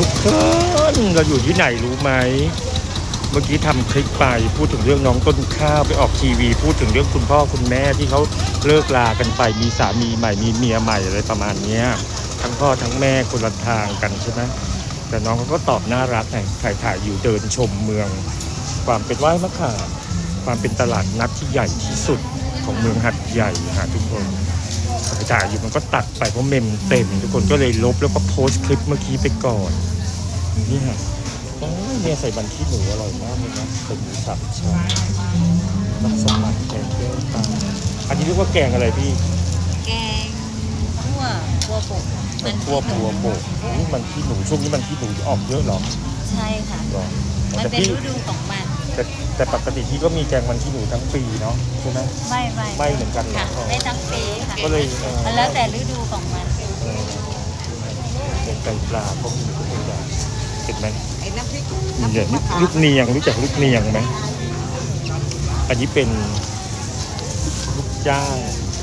ทุกคนเราอยู่ที่ไหนรู้ไหม เมื่อกี้ทำคลิปไปพูดถึงเรื่องน้องต้นข้าวไปออกทีวี พูดถึงเรื่องคุณพ่อคุณแม่ที่เขาเลิกลากันไปมีสามีใหม่มีเมียใหม่อะไรประมาณเนี้ยทั้งพ่อทั้งแม่คนละทางกันใช่ไหมแต่น้องเขาก็ตอบน่ารักไงถ่ายถ่ายอยู่เดินชมเมือง ความเป็นไหว้มะขามความเป็นตลาดนัดที่ใหญ่ที่สุดของเมืองหัดใหญ่หาทุกคน ถ่ายถ่ายอยู่มันก็ตัดไปเพราะเมมเต็ม ทุกคนก็เลยลบแล้วก็โพสต์คลิปเมื่อกี้ไปก่อนนี่ฮะโอ้ยเนี่ยใส่บันที่หมูอร่อยมากเลยนะเป็นหมูสามชั้นมัสมั่นแกงแก้วตาอันนี้เรียกว่าแกงอะไรพี่ แกงคั่วคั่วปกมันคั่วปัวโบกนี่มันที่หนูช่วงนี้มันที่หนูออกเยอะเหรอ ใช่ค่ะหรอมันแต่เป็นพี่ฤดูของมัน แต่แต่ปกติพี่ก็มีแกงมันที่หนูทั้งปีเนาะใช่ไหมไม่ไม่ไม่เหมือนกันเหรอค่ะได้ทั้งปีค่ะก็เลยเออมันแล้วแต่ฤดูของมัน เออเป็นไก่ปลาก็มีทุกอย่างเห็นไหมไอ้น้ำพริกเดี๋ยวลูกเนียงรู้จักลูกเนียงไหมอันนี้เป็นลูกจ้าง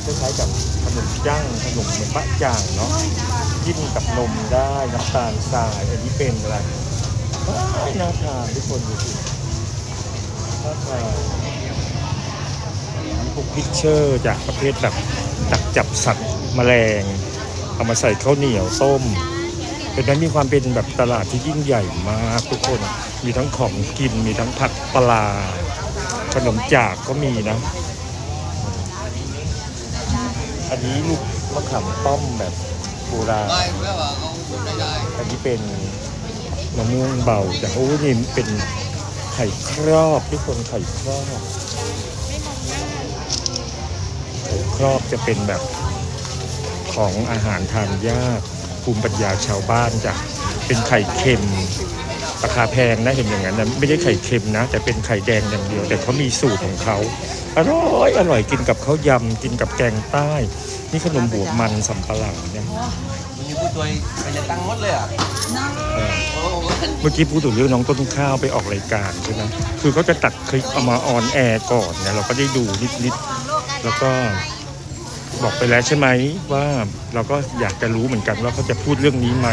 คล้ายๆกับขนมจ้างขนมเหมือนบะจ่างเนาะจิ้มกับนมได้น้ำตาลทรายอันนี้เป็นอะไรว้ายน่าทานทุกคนดูสิน่าทานมี พวกพิชเชอร์จากประเภทแบบดักจับสัตว์แมลง เอามาใส่ข้าวเหนียวต้มเป็นนั้นมีความเป็นแบบตลาดที่ยิ่งใหญ่มากทุกคน มีทั้งของกิน มีทั้งผักปลา ขนมจากก็มีนะ อันนี้ลูกมะขามป้อมแบบโบราณ อันนี้เป็นมะม่วงเบาแต่โอ้นี่เป็น ไข่ครอบทุกคนไข่ครอบไข่ครอบจะเป็นแบบของอาหารทานยากภูมิปัญญาชาวบ้านจ้ะเป็นไข่เค็มราคาแพงนะเห็นอย่างนั้นนะไม่ใช่ไข่เค็มนะ แต่เป็นไข่แดงอย่างเดียว แต่เขามีสูตรของเขาอร่อยอร่อยกินกับข้าวยำกินกับแกงใต้ นี่ขนมบวกมันสำปะหลังเนี่ย มีผู้ช่วเป็นจะตั้งหมดเลยอะเมื่อกี้พูดถึงเรื่องน้องต้นข้าวไปออกรายการใช่ไหมคือเขาจะตัดคลิปเอามาออนแอร์ก่อนเนี่ยเราก็ได้ดูนิดๆแล้วก็บอกไปแล้วใช่ไหมว่าเราก็อยากจะรู้เหมือนกันว่าเขาจะพูดเรื่องนี้ไหม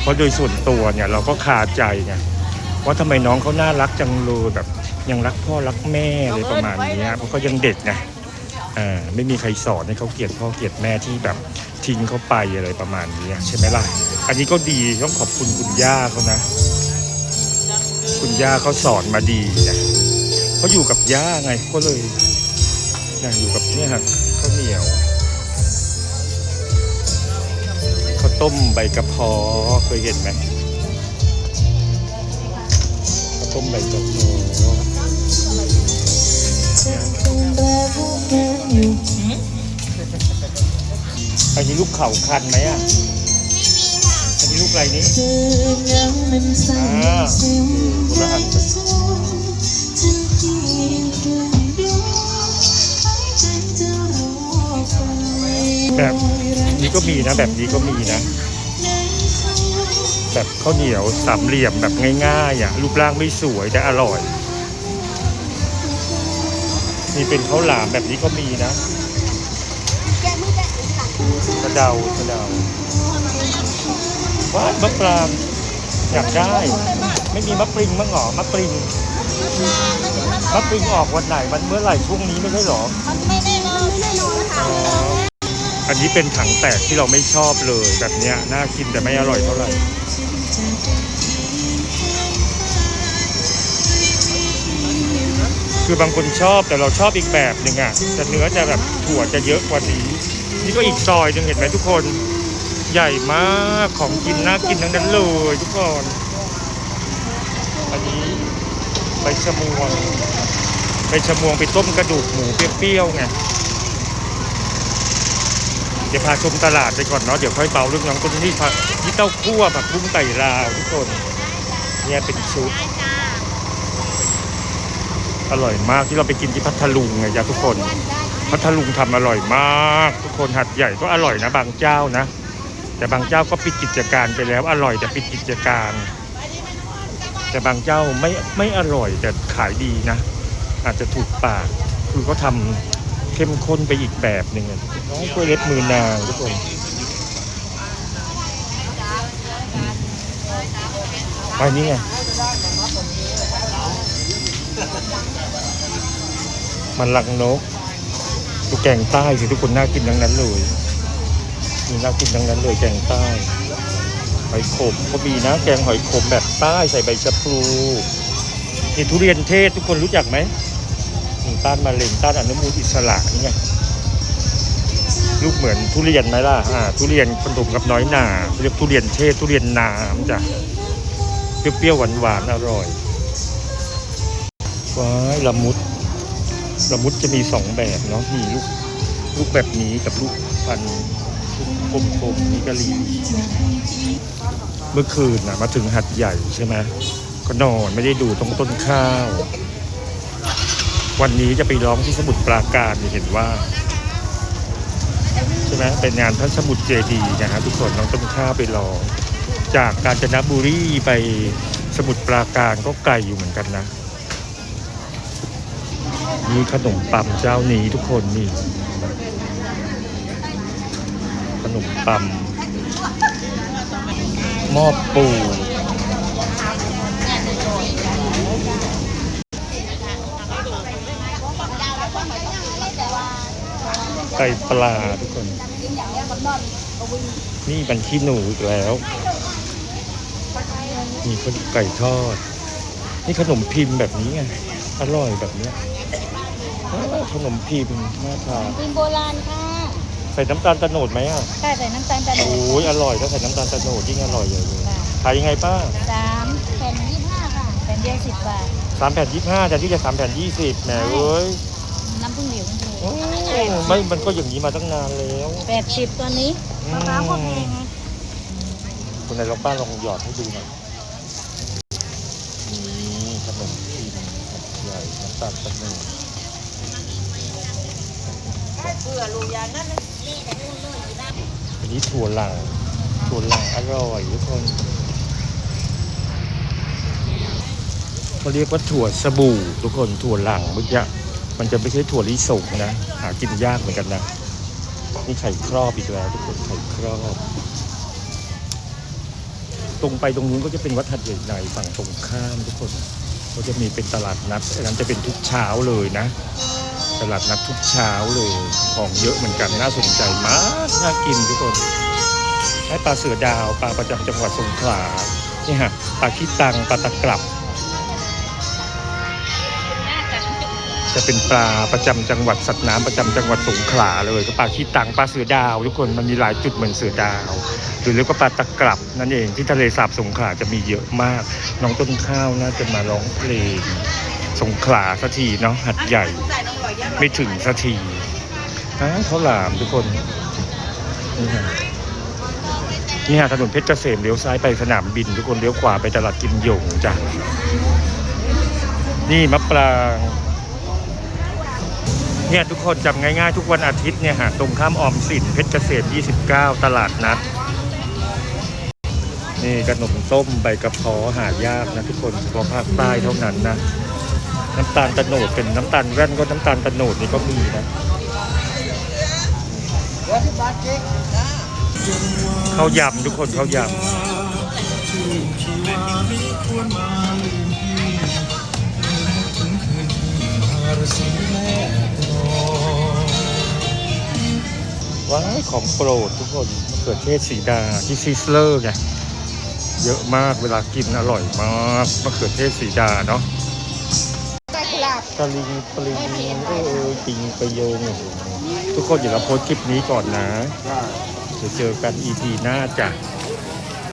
เพราะโดยส่วนตัวเนี่ยเราก็คาใจไงว่าทำไมน้องเขาน่ารักจังเลยแบบยังรักพ่อรักแม่เลยประมาณนี้เพราะเขายังเด็กไง อ่าไม่มีใครสอนให้เขาเกลียดพ่อเกลียดแม่ที่แบบทิ้งเขาไปอะไรประมาณนี้ใช่ไหมล่ะ อันนี้ก็ดีต้องขอบคุณคุณย่าเขานะ คุณย่าเขาสอนมาดีนะเขาอยู่กับย่าไงก็เลยนะอยู่กับเนี่ยฮะข้าวเหนียวข้าวต้มใบกระเพาะเคยเห็นไหมข้าวต้มใบกระเพาะ อันนี้ลูกเข่าคันไหมอะอันนี้ลูกอะไรนี้อ่าคนละอันแบบนี้ก็มีนะ แบบนี้ก็มีนะ แบบข้าวเหนียวสามเหลี่ยมแบบง่ายๆอะรูปร่างไม่สวยแต่อร่อย มีเป็นข้าวหลามแบบนี้ก็มีนะกระเดากระเดาว้ายมะปรางอยากได้ ไม่มีมะปริงมั้งหรอมะปริงมะปริงออกวันไหนมันเมื่อไหร่ช่วงนี้ไม่ใช่หรอมันไม่ได้นอนไม่ได้นอนค่ะอันนี้เป็นถังแตกที่เราไม่ชอบเลยแบบเนี้ยน่ากินแต่ไม่อร่อยเท่าไหร่ คือบางคนชอบแต่เราชอบอีกแบบหนึ่งอะแต่เนื้อจะแบบถั่วจะเยอะกว่านี้นี่ก็อีกซอยหนึ่งเห็นไหมทุกคน ใหญ่มากของกินน่ากินทั้งนั้นเลยทุกคนอันนี้ใบชะมวงใบชะมวงไปต้มกระดูกหมูเปรี้ยวๆไงเดี๋ยวพาชมตลาดไปก่อนเนาะเดี๋ยวค่อยเบาเรื่องน้องต้นนี่ผักนี่เต้าคั่วผักบุ้งไก่ลาวทุกคน เนี่ยเป็นชุด อร่อยมากที่เราไปกินที่พัทลุงไงจ้ะทุกคน พัทลุงทำอร่อยมาก ทุกคนหัดใหญ่ก็อร่อยนะบางเจ้านะ แต่บางเจ้าก็ปิดกิจการไปแล้ว อร่อยแต่ปิดกิจการ แต่บางเจ้าไม่ไม่อร่อยแต่ขายดีนะ อาจจะถูกปากคือเขาทำเข้มข้นไปอีกแบบหนึ่งอะน้องกล้วยเล็บมือนางทุกคนไปนี่ไง มันลังนกดูแกงใต้สิทุกคนน่ากินทั้งนั้นเลยมีน่ากินทั้งนั้นเลยแกงใต้หอยขมก็มีนะแกงหอยขมแบบใต้ใส่ใบชะพลูนี่ทุเรียนเทศทุกคนรู้จักไหมนี่ต้านมะเร็งต้านอนุมูลอิสระนี่ไงลูกเหมือนทุเรียนไหมล่ะอ่าทุเรียนผสมกับน้อยหนาเรียกทุเรียนเทศทุเรียนน้ำจ้ะเปรี้ยวๆหวานๆอร่อยว้ายละมุด ละมุดจะมีสองแบบเนาะมีลูกลูกแบบนี้กับลูกพันกลมๆนี่กะหรี่เมื่อคืนนะมาถึงหัดใหญ่ใช่ไหมก็นอนไม่ได้ดูตรงต้นข้าว วันนี้จะไปร้องที่สมุทรปราการเห็นว่า ใช่ไหมเป็นงานพระสมุทรเจดีย์นะฮะทุกคนน้องต้นข้าวไปร้อง จากกาญจนบุรีไปสมุทรปราการก็ไกลอยู่เหมือนกันนะ มีขนมปังเจ้านี้ทุกคนนี่ ขนมปังหม้อปูไก่ปลาทุกคน นี่มันขี้หนูอีกแล้วนี่ขนมไก่ทอด นี่ขนมพิมพ์แบบนี้ไง อร่อยแบบเนี้ย ขนมพิมพ์น่าทานเป็นโบราณค่ะ ใส่น้ำตาลตะโนดไหมอะใช่ใส่น้ำตาลตะโนโอ้ดยอร่อยถ้าใส่น้ำตาลตะโนดยิ่งอร่อยใหญ่เลยค่ะขายยังไงป้าสามแผ่นยี่ห้าค่ะแผ่นเดียวสิบบาทสามแผ่นยี่ห้าแต่ที่จะสามแผ่นยี่สิบแหมเอ้ยน้ำผึ้งเหลวมันถูกโอ้ไม่มันก็อย่างนี้มาตั้งนานแล้วแปดสิบตัวนี้อืมมะพร้าวก็แพงไงคุณนายลองป้าลองหยอดให้ดูหน่อยนี่ขนมพิมพ์ใหญ่น้ำตาลตะโนด เพื่อลูกยานั่นนะอันนี้ถั่วหลังถั่วหลังอร่อยทุกคนเขาเรียกว่าถั่วสบู่ทุกคนถั่วหลังเมื่อกี้มันจะไม่ใช่ถั่วลิสงนะหากินยากเหมือนกันนะนี่ไข่ครอบอีกแล้วทุกคนไข่ครอบ ตรงไปตรงนู้นก็จะเป็นวัดหัดใหญ่ในฝั่งตรงข้ามทุกคน ก็จะมีเป็นตลาดนัดอันนั้นจะเป็นทุกเช้าเลยนะ ตลาดนัดทุกเช้าเลยของเยอะเหมือนกันน่าสนใจมากน่ากินทุกคนให้ปลาเสือดาวปลาประจำจังหวัดสงขลานี่ฮะปลาขี้ตังปลาตะกรับ จะเป็นปลาประจำจังหวัดสัตว์น้ำประจำจังหวัดสงขลาเลยก็ปลาขี้ตังปลาเสือดาวทุกคนมันมีหลายจุดเหมือนเสือดาว หรือเรียกว่าปลาตะกรับนั่นเองที่ทะเลสาบสงขลาจะมีเยอะมาก น้องต้นข้าวน่าจะมาร้องเพลงสงขลาสักทีเนาะหัดใหญ่ ไม่ถึงสักทีฮะข้าวหลามทุกคนนี่ฮะนี่ฮะถนนเพชรเกษมเลี้ยวซ้ายไปสนามบิน ทุกคนเลี้ยวขวาไปตลาดกิมหยงจ้ะนี่มะปรางเนี่ยทุกคนจำง่ายๆ ทุกวันอาทิตย์เนี่ยฮะตรงข้ามออมสินเพชรเกษม 29 ตลาดนัด นี่ขนมต้มใบกระเพาะหายากนะทุกคนเฉพาะภาคใต้เท่านั้นนะ น้ำตาลตะโนดเป็นน้ำตาลแว่นก็น้ำตาลตะโนดนี่ก็มีนะข้าวยำทุกคนข้าวยำว้าของโปรดทุกคนมะเขือเทศสีดาที่ซิสเลอร์ไงเยอะมากเวลากินอร่อยมากมะเขือเทศสีดาเนาะ ตะลิงปลิงเออปิงประโยงทุกคนอย่าลืมโพสต์คลิปนี้ก่อนนะ เดี๋ยวเจอกัน EP หน้าจ้ะ